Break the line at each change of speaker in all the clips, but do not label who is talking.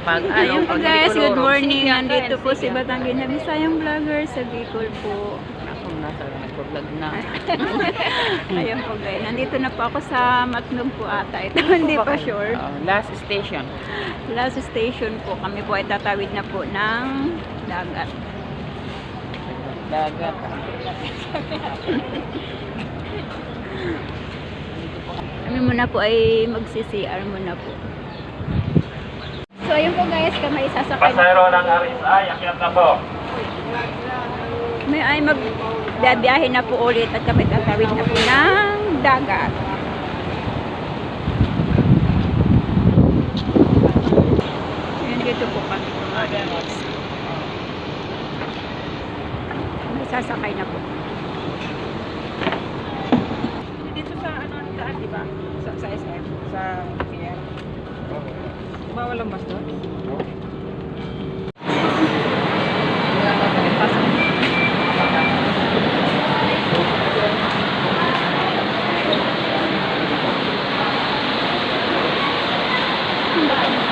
Pag ano,
Ayun po
pag
guys, good morning. Nandito po si. Batanggin na Bisayang Vlogger sa Bicol po.
Ako nasa nagpo-vlog na.
Ayun po guys, nandito na po ako sa Matnog po ata. Ito hindi pa sure.
Oh, last station.
Last station po, kami po ay tatawid na po ng dagat.
Dagat.
Kami muna po ay magsi-CR muna po. Ayun po guys, kami isasakay na
Pasero ng RSI, akyat na po.
May ay magbiyahe na po ulit at kami tatawid na po ng dagat. Ayan, dito po kami. May sasakay na po.
Dito sa ano daan, di ba? Sa, sa SM, sa. Bawal ang bus doon?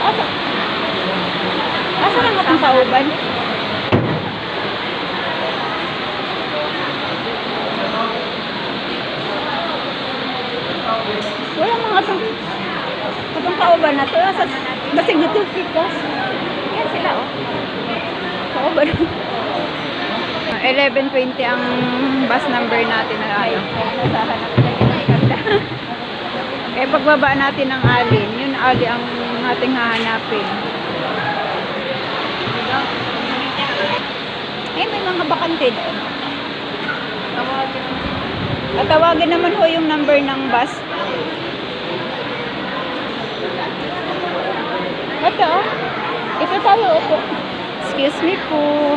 Asa? Asa lang? Wala mga itong itong kauban na. Asa? Basig dito kikas. Yan sila oh. Kauban. Ah, 11.20 ang bus number natin na ano. Na. Eh, pagbaba natin ng alin, yun ali ang ating hahanapin. Eh, may mga bakante doon. Tawagin naman ho yung number ng bus. Ito, ito tayo upo. Excuse me po.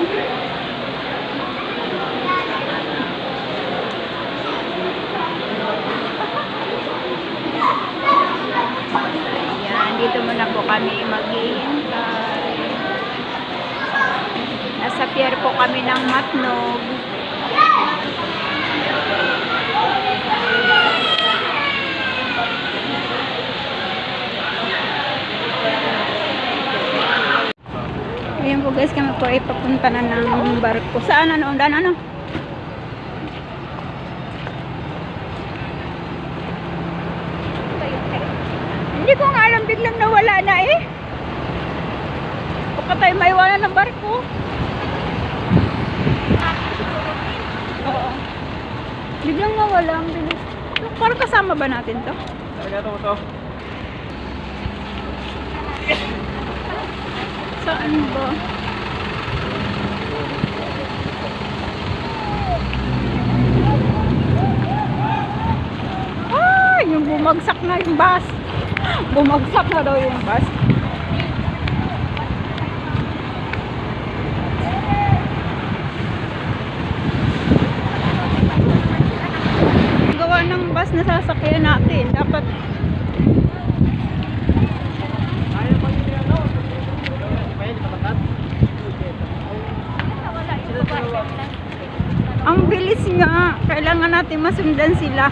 Ayan, dito muna po kami maghihintay. Nasa pier po kami ng Matnog. Ayan po guys, kami po ay papunta na ng barko. Saan ano? Daan ano? Hindi ko nga alam, biglang nawala na eh. Baka tayo maiwanan ng barko. Oo. Biglang nawala, ang bilis. Parang kasama ba natin to?
Talaga ito ito.
Saan ba? Ay, yung bumagsak na yung bus. Bumagsak na daw yung bus. Gawa ng bus na sasakyan natin. Dapat Ang bilis nga. Kailangan natin masundan sila.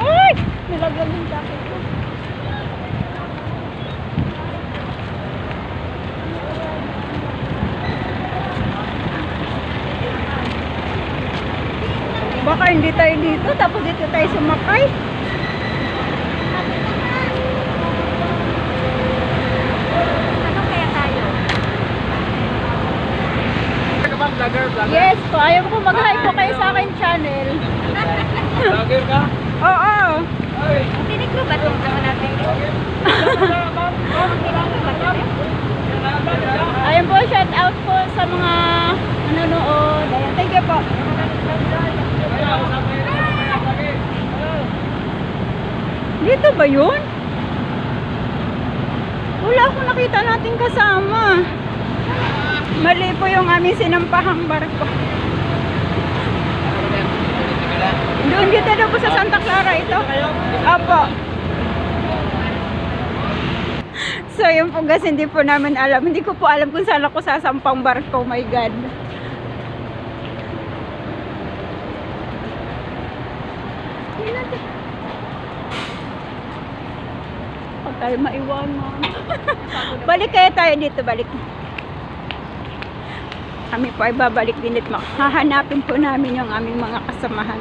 Ay! Nilagyan yung jacket ko. Baka hindi tayo dito, tapos dito tayo sumakay. Ano kaya tayo?
Ka ba, vlogger, vlogger?
Yes po, ayaw ko mag-hi po kayo sa akin channel.
Vlogger ka?
Oo.
Ay,
Tinig ko ba itong naman natin? Ayun po, shout out po sa mga nanonood. Ayan, thank you po. Dito ba yun? Wala akong nakita natin kasama. Mali po yung aming sinampahang barko. Doon dito daw po sa Santa Clara ito. Opo. So yung po guys, hindi po namin alam. Hindi ko po alam kung saan ako sasampang barko. Oh my God. tayo maiwanan. balik kaya tayo dito, balik. Kami po ay babalik din at hahanapin po namin yung aming mga kasamahan.